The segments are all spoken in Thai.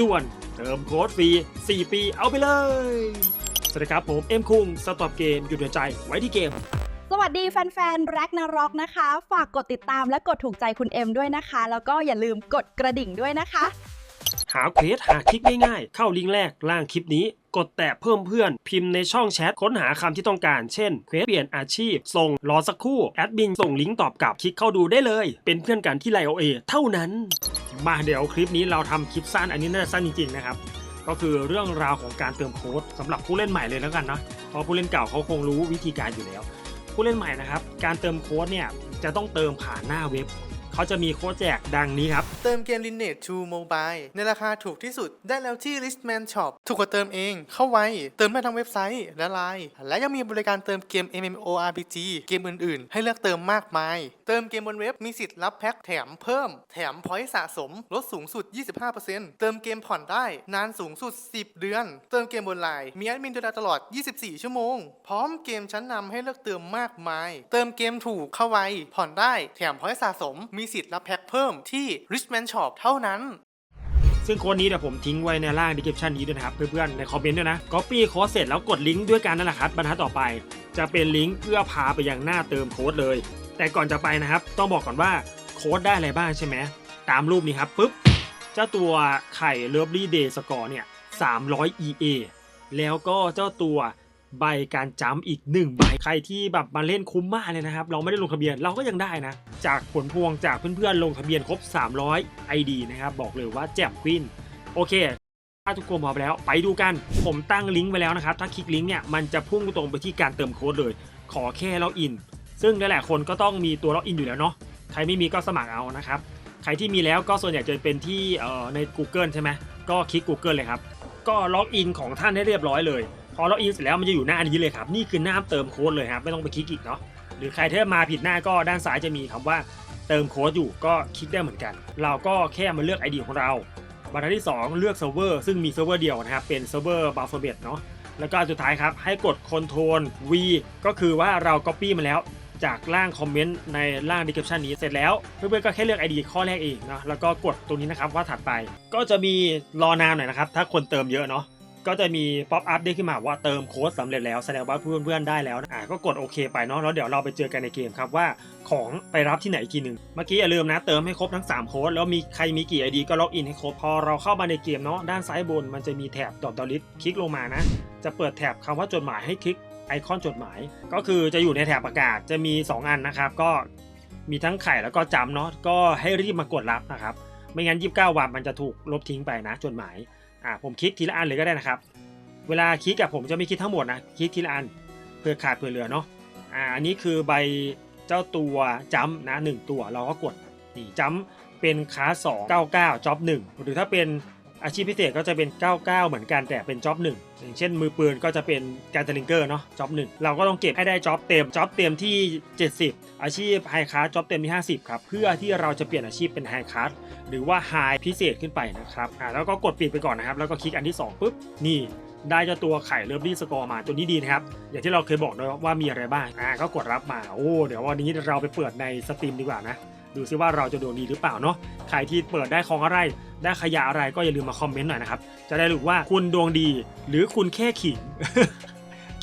ด่วน เติมโค้ดฟรี 4 ปีเอาไปเลย สวัสดีครับผม เอ็มคุงสต็อปเกม หยุดหัวใจไว้ที่เกมสวัสดีแฟนๆแร็กนาร็อกนะคะ ฝากกดติดตามและกดถูกใจคุณเอ็มด้วยนะคะ แล้วก็อย่าลืมกดกระดิ่งด้วยนะคะ หาเควสหาคลิกง่ายๆ เข้าลิงก์แรกล่างคลิปนี้ กดแตะเพิ่มเพื่อน พิมพ์ในช่องแชทค้นหาคำที่ต้องการ เช่นเควสเปลี่ยนอาชีพ ส่งรอสักครู่ แอดมินส่งลิงก์ตอบกลับคลิกเข้าดูได้เลย เป็นเพื่อนกันที่ไลโอเอเท่านั้น มาเดี๋ยวคลิปนี้เราทำคลิปสั้นอันนี้น่าจะสั้นจริงๆนะครับ ก็คือเรื่องราวของการเติมโค้ดสำหรับผู้เล่นใหม่เลยแล้วกันนะเพราะผู้เล่นเก่าเขาคงรู้วิธีการอยู่แล้ว ผู้เล่นใหม่นะครับ การเติมโค้ดเนี่ยจะต้องเติมผ่านหน้าเว็บ เขาจะมีโค้ดแจกดังนี้ครับ เติมเกม Lineage 2 Mobile ในราคาถูกที่สุดได้แล้วที่ Listman Shop ถูกกว่าเติมเองเข้าไว้ เติมได้ทั้งเว็บไซต์และไลน์และยังมีบริการเติมเกม MMORPG เกมอื่นๆ ให้เลือกเติมมากมาย เติมเกมบนเว็บมีสิทธิ์รับแพ็คแถมเพิ่ม แถมพอยต์สะสมลดสูงสุด 25%เติมเกมผ่อนได้นานสูงสุด 10 เดือน เติมเกมบนไลน์มีแอดมินดูแลตลอด 24 ชั่วโมง พร้อมเกมชั้นนำให้เลือกเติมมากมาย เติมเกมถูกเข้าไว้ผ่อนได้แถมพอยต์สะสมมีสิทธิ์รับแพ็คเพิ่มที่ Richman Shop เท่านั้น ซึ่งโค้ดนี้เดี๋ยวผมทิ้งไว้ในล่าง description นี้ด้วยนะครับ เพื่อนๆในคอมเมนต์ด้วยนะ copy โค้ดเสร็จแล้วกดลิงก์ด้วยกันนั่นแหละครับบรรทัดต่อไป จะเป็นลิงก์เพื่อพาไปยังหน้าเติมโค้ดเลย แต่ก่อนจะไปนะครับ ต้องบอกก่อนว่าโค้ดได้อะไรบ้างใช่ไหมตามรูปนี้ครับปุ๊บเจ้าตัวไข่ Lovely Day Score เนี่ย300 EA แล้วก็เจ้าตัว ใบการจัมป์อีก1ใบใครที่แบบมาเล่นคุ้มมากเลยนะครับ เราไม่ได้ลงทะเบียนเราก็ยังได้นะ จากผลพวงจากเพื่อนๆลงทะเบียนครบ 300 ID นะครับ บอกเลยว่าแจ่มควินโอเคถ้าทุกคนพร้อมแล้วไปดูกัน ผมตั้งลิงก์ไว้แล้วนะครับ ถ้าคลิกลิงก์เนี่ยมันจะพุ่งตรงไปที่การเติมโค้ดเลย ขอแค่ล็อกอิน ซึ่งหลายๆคนก็ต้องมีตัวล็อกอินอยู่แล้วเนาะใครไม่มีก็สมัครเอานะครับ ใครที่มีแล้วก็ส่วนใหญ่จะเป็นที่เอ่อใน Google ใช่ไหมก็คลิก Google เลยครับ ก็ล็อกอินของท่านให้เรียบร้อยเลย พอล็อกอินเสร็จแล้วมันจะอยู่หน้านี้เลยครับ นี่คือหน้าเติมโค้ดเลยครับ ไม่ต้องไปคลิกอีกเนาะ หรือใครที่มาผิดหน้าก็ด้านซ้ายจะมีคำว่าเติมโค้ดอยู่ก็คลิกได้เหมือนกัน เราก็แค่มาเลือก ID ของเราบรรทัดที่ 2 เลือกเซิร์ฟเวอร์ซึ่งมีเซิร์ฟเวอร์เดียวนะครับ เป็นเซิร์ฟเวอร์บาฟเบตเนาะ แล้วก็สุดท้ายครับ ให้กด Ctrl V ก็คือว่าเรา Copy มาแล้วจากล่างคอมเมนต์ในล่าง description นี้เสร็จแล้ว เพื่อนๆก็แค่เลือก ID ข้อแรกเองนะแล้วก็กดตรงนี้นะครับว่าถัดไป ก็จะมีรอนานหน่อยนะครับ ถ้าคนเติมเยอะเนาะ ก็จะมีป๊อปอัพได้ขึ้นมาว่าเติมโค้ดสำเร็จแล้วแสดงว่าเพื่อนๆได้แล้วนะอ่าก็กดโอเคไปเนาะแล้วเดี๋ยวเราไปเจอกันในเกมครับว่าของไปรับที่ไหนอีกทีหนึ่งเมื่อกี้อย่าลืมนะเติมให้ครบทั้ง 3 โค้ดแล้วมีใครมีกี่ ID ก็ล็อกอินให้ครบพอเราเข้ามาในเกมเนาะด้านซ้ายบนมันจะมีแถบดอทดอลิสคลิกลงมานะ จะเปิดแถบคำว่าจดหมายให้คลิกไอคอนจดหมาย ก็คือจะอยู่ในแถบประกาศจะมี 2 อันนะครับ ก็มีทั้งไข่แล้วก็จำเนาะก็ให้รีบมากดรับนะครับไม่งั้น 29 วันมันจะถูกลบทิ้งไปนะจดหมาย อ่าผมคลิกทีละอันเลยก็ได้นะครับ เวลาคลิกกับผมจะไม่คลิกทั้งหมดนะคลิกทีละอันเพื่อขาดเพื่อเหลือเนาะอ่าอันนี้คือใบเจ้าตัวจัมนะหนึ่งตัวเราก็กดนี่จัมเป็นค้าส2 99จ็อบ1หรือถ้าเป็น อาชีพพิเศษก็จะเป็น 99 เหมือนกันแต่เป็นจ็อบ1อย่างเช่นมือปืนก็จะเป็นการเทลิงเกอร์เนาะจ็อบ1เราก็ต้องเก็บให้ได้จ็อบเต็มจ็อบเต็มที่ 70 อาชีพไฮคลาสจ็อบเต็มที่ 50 ครับ เพื่อที่เราจะเปลี่ยนอาชีพเป็นไฮคลาสหรือว่าไฮพิเศษขึ้นไปนะครับอ่าแล้วก็กดปิดไปก่อนนะครับ แล้วก็คลิกอันที่สองปุ๊บนี่ได้เจ้าตัวไข่เลิฟลี่สกอร์มาตัวนี้ดีนะครับ อย่างที่เราเคยบอกด้วยว่ามีอะไรบ้างอ่าก็กดรับมาโอ้เดี๋ยววันนี้เราไปเปิดในสตรีมดีกว่านะ ดูซิว่าเราจะดวงดีหรือเปล่าเนาะใครที่เปิดได้ของอะไร ได้ขยะอะไรก็อย่าลืมมาคอมเมนต์หน่อยนะครับ จะได้รู้ว่าคุณดวงดี หรือคุณแค่ขิง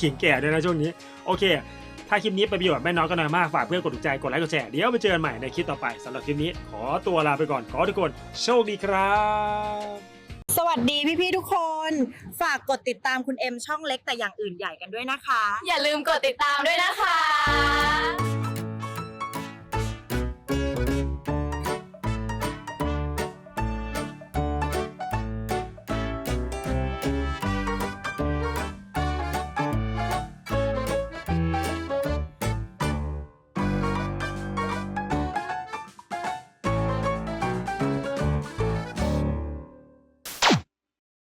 ขิงแก่ด้วยนะช่วงนี้ โอเค ถ้าคลิปนี้เป็นประโยชน์ไม่น้อยก็น้อยมาก ฝากเพื่อนกดถูกใจ กดไลค์กดแชร์ เดี๋ยวไปเจอกันใหม่ในคลิปต่อไปสำหรับคลิปนี้ ขอตัวลาไปก่อนขอให้ทุกคนโชคดีครับสวัสดีพี่ๆทุกคน ฝากกดติดตามคุณเอ็มช่องเล็กแต่อย่างอื่นใหญ่กันด้วยนะคะ อย่าลืมกดติดตามด้วยนะคะ